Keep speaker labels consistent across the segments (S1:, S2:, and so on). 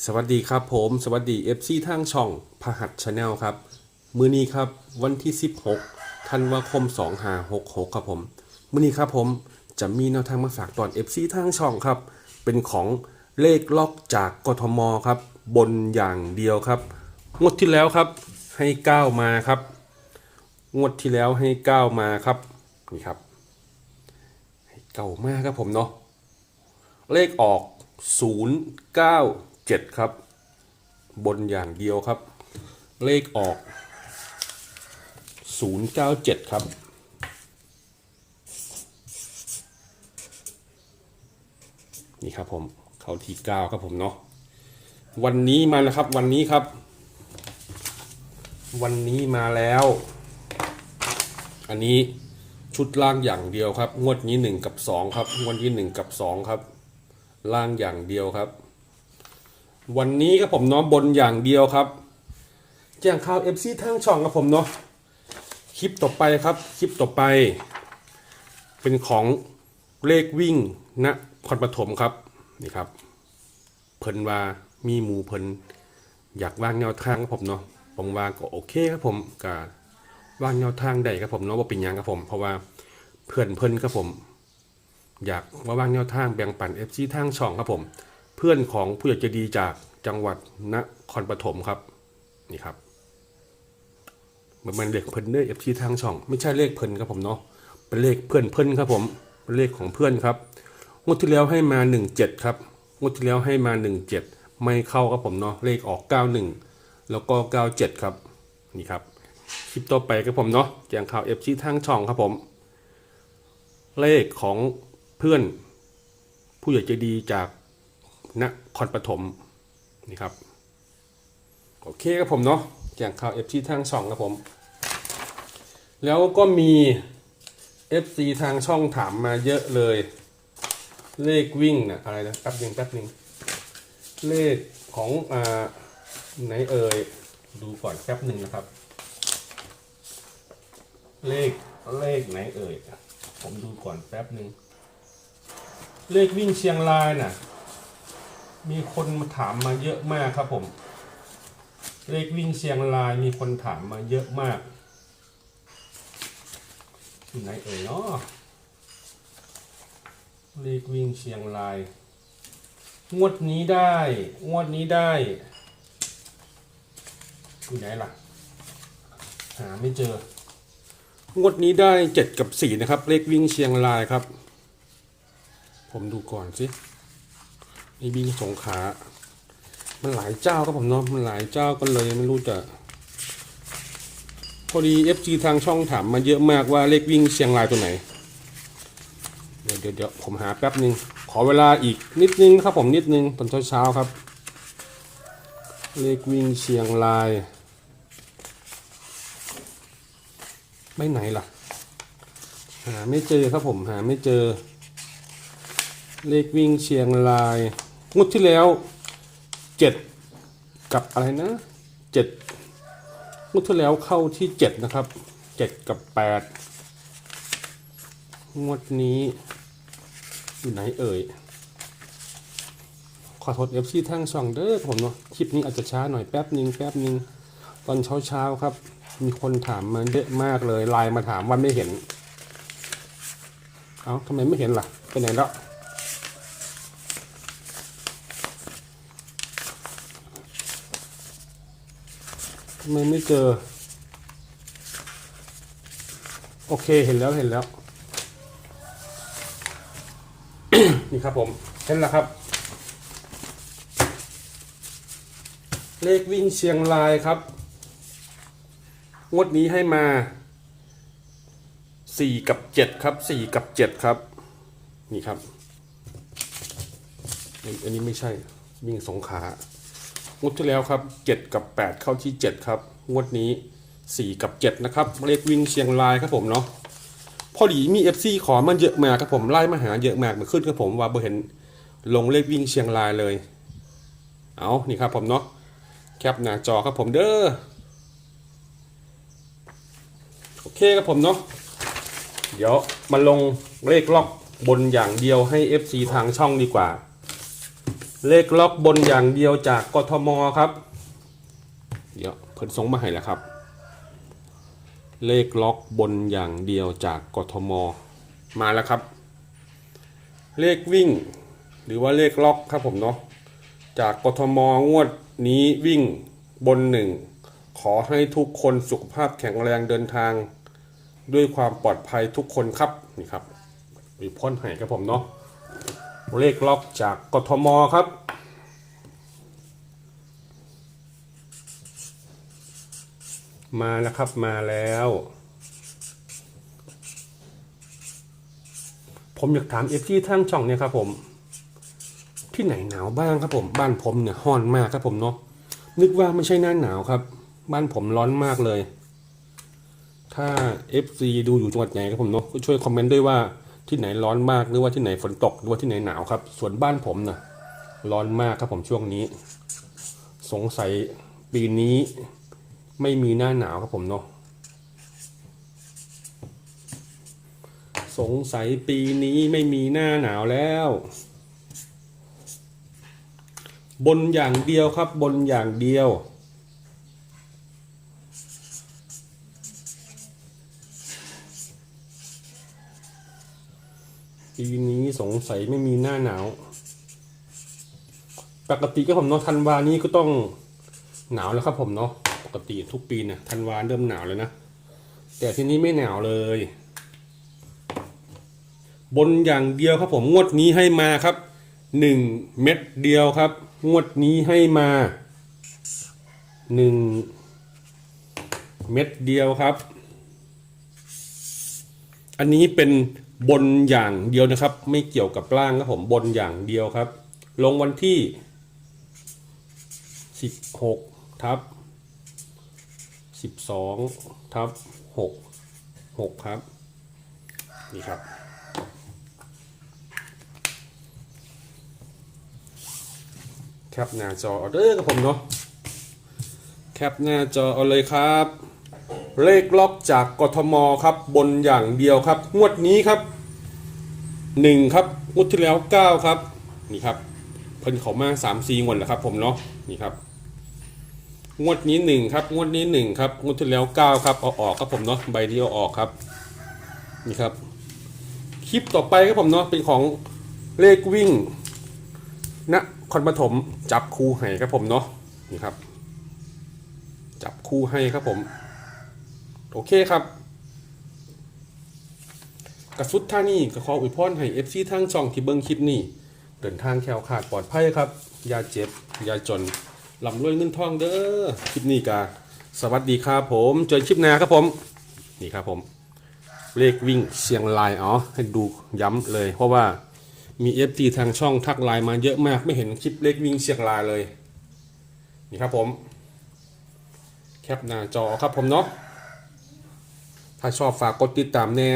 S1: สวัสดีครับผม สวัสดี FC ทางช่องพหัสชาแนลครับ มือนี้ครับวันที่ 16ธันวาคม2566 ครับผม มือนี้ครับผมจะมีแนวทางมาฝากตอน FC ทางช่องครับ เป็นของเลขล็อกจากกทมครับ บนอย่างเดียวครับ งวดที่แล้วครับให้ก้ามาครับ งวดที่แล้วให้ก้ามาครับนี่ครับให้เก่ามากครับผมเนาะเลขออก 7 ครับ บนอย่างเดียวครับ เลขออก 097 ครับ นี่ครับผมเขาที่ 9 ครับผมเนาะวันนี้มาแล้วครับวันนี้ครับ วันนี้มาแล้ว อันนี้ชุดล่างอย่างเดียวครับ งวดนี้ 1 กับ 2 ครับ งวดนี้ 1 กับ 2 ครับ ล่างอย่างเดียวครับ วันนี้ครับผมเนาะบนอย่างเดียวครับแจ้งข่าว FC ทั้งช่องครับผมเนาะคลิปต่อไปครับ คลิปต่อไป เป็นของเลขวิ่งณคอนปฐมครับนี่ครับ เพิ่นว่ามีหมูเพิ่นอยากวางแนวทางครับผมเนาะผมว่าก็โอเคครับผมก็วางแนวทางได้ครับผมเนาะว่าเป็นยังครับผม เพราะว่าเพื่อนเพิ่นครับผม อยากมาวางแนวทางแบ่งปัน FC ทางช่องครับผม พื่อนของผู้ใหญ่ใจดีจากจังหวัดนครปฐมครับนี่ครับมันมันเลขเพิ่นเด้อ FC ทางช่อง ไม่ใช่เลขเพิ่นครับผมเนาะเป็นเลขเพื่อนเพิ่นครับผมเป็นเลขของเพื่อนครับงวดที่แล้วให้มา 17 ครับงวดที่แล้วให้มา 17 ไม่เข้าครับผมเนาะเลขออก 91 แล้วก็ 97 ครับนี่ครับคลิปต่อไปครับผมเนาะแจ้งข่าว FC ทางช่องครับผม เลขของเพื่อนผู้ใหญ่ใจดีจาก นครปฐมนี่ครับ โอเคครับผมเนาะแจ้งข่าว FC ทางช่องครับผม แล้วก็มี FC ทางช่องถามมาเยอะเลย เลขวิ่งนะอะไรนะแป๊บนึงแป๊บนึงเลขของอ่าไหนเอ่ยดูก่อนแป๊บหนึ่งนะครับ เลขเลขไหนเอ่ยผมดูก่อนแป๊บหนึ่งเลขวิ่งเชียงรายน่ะ มีคนมาถามมาเยอะมากครับผม เลขวิ่งเชียงรายมีคนถามมาเยอะมากอยู่ไหนเอ่ยเนาะเลขวิ่งเชียงราย งวดนี้ได้ งวดนี้ได้อยู่ไหนล่ะ หาไม่เจอ งวดนี้ได้เจ็ดกับสี่นะครับ เลขวิ่งเชียงรายครับ ผมดูก่อนสิ นี่วิ่งสงขา มันหลายเจ้าครับผมเนาะ มันหลายเจ้ากันเลยไม่รู้จะพอดีเอฟซีทางช่องถามมาเยอะมากว่าเลขวิ่งเชียงรายตัวไหน เดี๋ยวเดี๋ยวผมหาแป๊บหนึ่งขอเวลาอีกนิดนึงครับผมนิดนึงตอนเช้าเช้าๆครับ เลขวิ่งเชียงราย ไม่ไหนล่ะ หาไม่เจอครับผมหาไม่เจอ เลขวิ่งเชียงราย งวดที่แล้วเจ็ดกับอะไรนะเจ็ดงวดที่แล้วเข้าที่เจ็ดนะครับเจ็ดกับแปดงวดนี้อยู่ไหนเอ่ยขอโทษเอฟซีทั้งช่องเด้อผมเนาะคลิปนี้อาจจะช้าหน่อยแป๊บนึงแป๊บนึงตอนเช้าเช้าครับ มีคนถามมาเยอะมากเลยไลน์มาถามวันไม่เห็น เอ้าทำไมไม่เห็นล่ะไปไหนแล้ว ทำไมไม่เจอ โอเคเห็นแล้วเห็นแล้ว นี่ครับผมเห็นแล้วครับ เลขวิ่งเชียงรายครับ งวดนี้ให้มาสี่กับเจ็ดครับสี่กับเจ็ดครับ นี่ครับ อันอันนี้ไม่ใช่วิ่งสองขา งวดที่แล้วครับเจ็ดกับแปดเข้าที่เจ็ดครับ งวดนี้สี่กับเจ็ดนะครับ เลขวิ่งเชียงรายครับผมเนาะพอดีมีเอฟซีขอมันเยอะมากครับผมไล่มาหาเยอะมากมาขึ้นครับผมว่าเบ่เห็นลงเลขวิ่งเชียงรายเลย เอานี่ครับผมเนาะแคปหน้าจอครับผมเด้อโอเคครับผมเนาะเดี๋ยวมาลงเลขล็อกบนอย่างเดียวให้ FC ทางช่องดีกว่า เลขล็อกบนอย่างเดียวจากกทมครับ เดี๋ยวเพิ่นส่งมาให้แล้วครับ เลขล็อกบนอย่างเดียวจากกทมมาแล้วครับ เลขวิ่ง หรือว่าเลขล็อกครับผมเนาะจากกทมงวดนี้วิ่งบนหนึ่งขอให้ทุกคนสุขภาพแข็งแรงเดินทาง ด้วยความปลอดภัยทุกคนครับนี่ครับรีพ่นให้ครับผมเนาะ เลขล็อกจากกทมครับ มาแล้วครับมาแล้ว ผมอยากถามเอฟที่ทั้งช่องเนี่ยครับผม ที่ไหนหนาวบ้างครับผม บ้านผมเนี่ยฮ้อนมากครับผมเนาะนึกว่าไม่ใช่หน้าหนาวครับ บ้านผมร้อนมากเลย ถ้า FC ดูอยู่จังหวัดไหนครับผมเนาะก็ช่วยคอมเมนต์ด้วยว่า ที่ไหนร้อนมากหรือว่าที่ไหนฝนตกหรือว่าที่ไหนหนาวครับ ส่วนบ้านผมนะร้อนมากครับผมช่วงนี้ สงสัยปีนี้ไม่มีหน้าหนาวครับผมเนาะสงสัยปีนี้ไม่มีหน้าหนาวแล้ว บนอย่างเดียวครับบนอย่างเดียว ปีนี้สงสัยไม่มีหน้าหนาว ปกติก็ผมเนาะธันวานี้ก็ต้องหนาวแล้วครับผมเนาะปกติทุกปีเนี่ยธันวาเริ่มหนาวแล้วนะ แต่ที่นี้ไม่หนาวเลย บนอย่างเดียวครับผมงวดนี้ให้มาครับหนึ่งเม็ดเดียวครับ งวดนี้ให้มาหนึ่งเม็ดเดียวครับ อันนี้เป็น บนอย่างเดียวนะครับ ไม่เกี่ยวกับล่างครับผมบนอย่างเดียวครับ ลงวันที่ 16ทับ12ทับ6 6ครับนี่ครับ แคปหน้าจอเอาเด้อครับผมเนาะแคปหน้าจอเอาเลยครับเลขล็อกจากกทมครับบนอย่างเดียวครับ งวดนี้ครับ หนึ่งครับงวดที่แล้วเก้าครับ นี่ครับ เพิ่นเขามาสามสี่งวดแล้วครับ ผมเนาะนี่ครับ งวดนี้หนึ่งครับงวดนี้หนึ่งครับงวดที่แล้วเก้าครับเอาออกครับผมเนาะใบเดียวออกครับ นี่ครับ คลิปต่อไปครับผมเนาะเป็นของเลขวิ่งณคอนปฐมจับคู่ให้ครับผมเนาะนี่ครับ จับคู่ให้ครับผม โอเคครับ ระสุดท่านี่ก็ขออวยพรให้เอฟซีทั้งช่องที่เบิ้งคลิปนี้ เดินทางแคล้วขาดปลอดภัยครับอย่าเจ็บอย่าจนลำรวยเงินทองเด้อคลิปนี้กาสวัสดีครับผมเจอคลิปหน้าครับผมนี่ครับผมเลขวิ่งเชียงรายอ๋อให้ดูย้ำเลย เพราะว่ามีเอฟซีทางช่องทักไลน์มาเยอะมากไม่เห็นคลิปเลขวิ่งเชียงรายเลย นี่ครับผม แคปหน้าจอครับผมเนาะ ถ้าชอบฝากกดติดตามแน่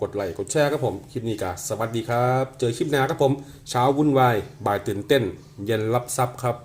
S1: กดไลค์กดแชร์ครับผม คลิปนี้ก็สวัสดีครับ เจอคลิปหน้าครับผม เช้าวุ่นวาย บ่ายตื่นเต้น เย็นรับทรัพย์ครับ